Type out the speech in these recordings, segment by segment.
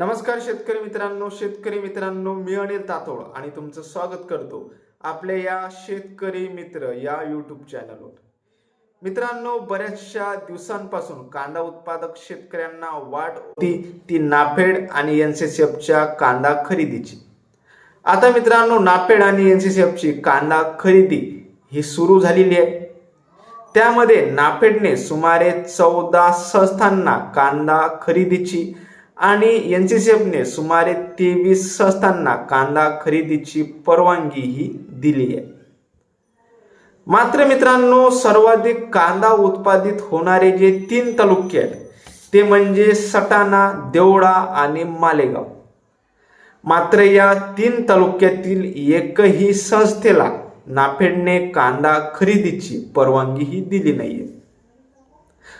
नमस्कार शेतकरी मित्रांनो शेतकरी मित्रांनो मी अनिल तातोड आणि तुमचं स्वागत करतो आपल्या या शेतकरी मित्र या यूट्यूब चॅनलवर मित्रांनो बऱ्याचशा दिवसांपासून कांदा उत्पादक शेतकऱ्यांना वाट होती ती नाफेड आणि एन सी सी एफच्या कांदा खरेदीची. आता मित्रांनो नाफेड आणि एन सी सी एफची कांदा खरेदी ही सुरू झालेली आहे. त्यामध्ये नाफेडने सुमारे चौदा संस्थांना कांदा खरेदीची आणि एन सी सी एफने सुमारे तेवीस संस्थांना कांदा खरेदीची परवानगी ही दिली आहे. मात्र मित्रांनो सर्वाधिक कांदा उत्पादित होणारे जे तीन तालुके आहेत ते म्हणजे सटाणा देवळा आणि मालेगाव. मात्र या तीन तालुक्यातील एकही संस्थेला नाफेडने कांदा खरेदीची परवानगी ही दिली नाहीये.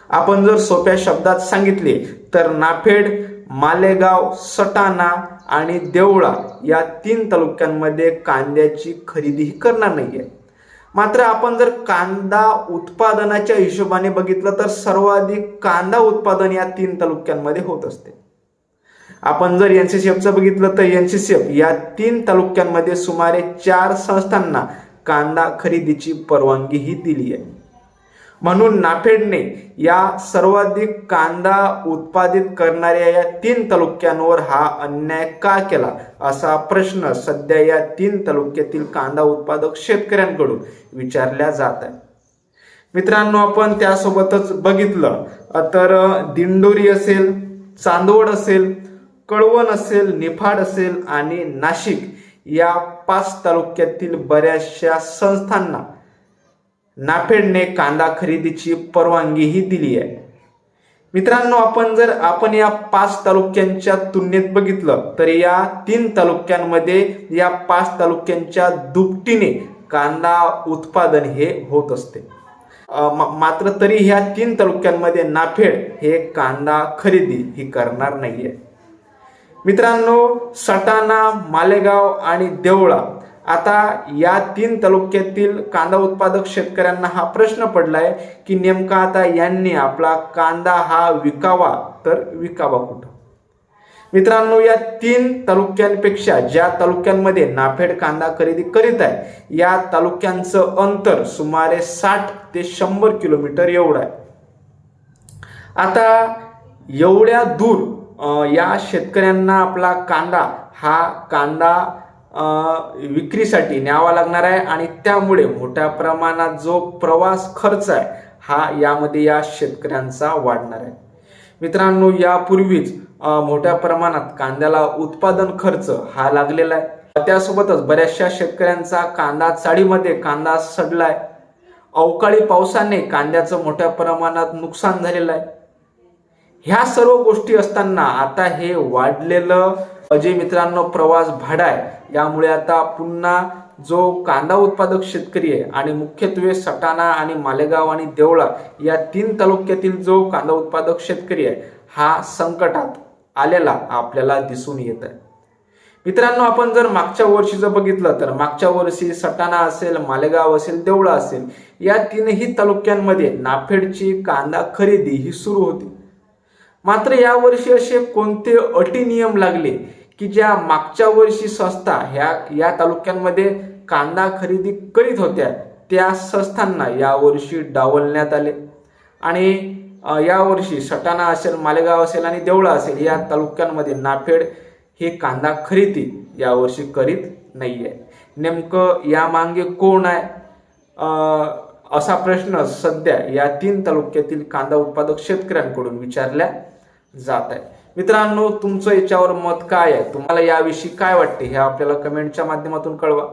आपण जर सोप्या शब्दात सांगितले तर नाफेड मालेगाव सटाणा आणि देवळा या तीन तालुक्यांमध्ये कांद्याची खरेदीही करणार नाही आहे मात्र आपण जर कांदा उत्पादनाच्या हिशोबाने बघितलं तर सर्वाधिक कांदा उत्पादन या तीन तालुक्यांमध्ये होत असते. आपण जर एन सी सी एफचं बघितलं तर एन सी सी एफ या तीन तालुक्यांमध्ये सुमारे चार संस्थांना कांदा खरेदीची परवानगी ही दिली आहे म्हणून नाफेडने या सर्वाधिक कांदा उत्पादित करणाऱ्या या तीन तालुक्यांवर हा अन्याय का केला? असा प्रश्न सध्या या तीन तालुक्यातील कांदा उत्पादक शेतकऱ्यांकडून विचारला जात आहे मित्रांनो आपण त्यासोबतच बघितलं. तर दिंडोरी असेल चांदवड असेल कळवण असेल निफाड असेल आणि नाशिक या पाच तालुक्यातील बऱ्याचशा संस्थांना नाफेडने कांदा खरेदीची परवानगीही दिली आहे. मित्रांनो आपण जर आपण या पाच तालुक्यांच्या तुलनेत बघितलं तर या तीन तालुक्यांमध्ये या पाच तालुक्यांच्या दुपटीने कांदा उत्पादन हे होत असते. मात्र तरी ह्या तीन तालुक्यांमध्ये नाफेड हे कांदा खरेदी ही करणार नाहीये. मित्रांनो सटाणा मालेगाव आणि देवळा आता या तीन तालुक्यातील कांदा उत्पादक शेतकऱ्यांना हा प्रश्न पडलाय की नेमका आता यांनी आपला कांदा हा विकावा तर विकावा कुठं? मित्रांनो या तीन तालुक्यांपेक्षा ज्या तालुक्यांमध्ये नाफेड कांदा खरेदी करीत आहे या तालुक्यांचं अंतर सुमारे साठ ते शंभर किलोमीटर एवढं आहे. आता एवढ्या दूर या शेतकऱ्यांना आपला कांदा हा कांदा विक्रीसाठी न्यावा लागणार आहे आणि त्यामुळे मोठ्या प्रमाणात जो प्रवास खर्च आहे हा यामध्ये या शेतकऱ्यांचा वाढणार आहे. मित्रांनो यापूर्वीच मोठ्या प्रमाणात कांद्याला उत्पादन खर्च हा लागलेला आहे. त्यासोबतच बऱ्याचशा शेतकऱ्यांचा कांदा चाळीमध्ये कांदा सडलाय. अवकाळी पावसाने कांद्याचं मोठ्या प्रमाणात नुकसान झालेलं आहे. ह्या सर्व गोष्टी असताना आता हे वाढलेलं जे मित्रांनो प्रवास भाडा आहे यामुळे आता पुन्हा जो कांदा उत्पादक शेतकरी आहे आणि मुख्यत्वे सटाणा आणि मालेगाव आणि देवळा या तीन तालुक्यातील जो कांदा उत्पादक शेतकरी आहे हा संकटात आलेला आपल्याला दिसून येत आहे. मित्रांनो आपण जर मागच्या वर्षीचं बघितलं तर मागच्या वर्षी सटाणा असेल मालेगाव असेल देवळा असेल या तीनही तालुक्यांमध्ये नाफेडची कांदा खरेदी ही सुरू होती. मात्र यावर्षी असे कोणते अटी नियम लागले की ज्या मागच्या वर्षी संस्था ह्या या तालुक्यांमध्ये कांदा खरेदी करीत होत्या त्या संस्थांना यावर्षी डावलण्यात आले. आणि यावर्षी सटाणा असेल मालेगाव असेल आणि देवळा असेल या तालुक्यांमध्ये नाफेड हे कांदा खरेदी यावर्षी करीत नाही आहे नेमकं या मागे कोण आहे? असा प्रश्न सध्या या तीन तालुक्यातील कांदा उत्पादक शेतकऱ्यांकडून विचारल्या जात आहे. मित्रांनो तुमचं याच्यावर मत काय आहे? तुम्हाला याविषयी काय वाटते हे आपल्याला कमेंटच्या माध्यमातून कळवा.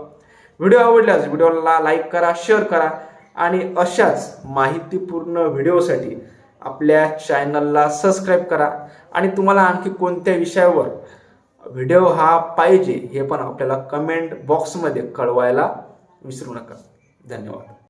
व्हिडिओ आवडल्यास व्हिडिओला लाईक करा शेअर करा आणि अशाच माहितीपूर्ण व्हिडिओसाठी आपल्या चॅनलला सबस्क्राईब करा आणि तुम्हाला आणखी कोणत्या विषयावर व्हिडिओ हा पाहिजे हे पण आपल्याला कमेंट बॉक्समध्ये कळवायला विसरू नका. धन्यवाद.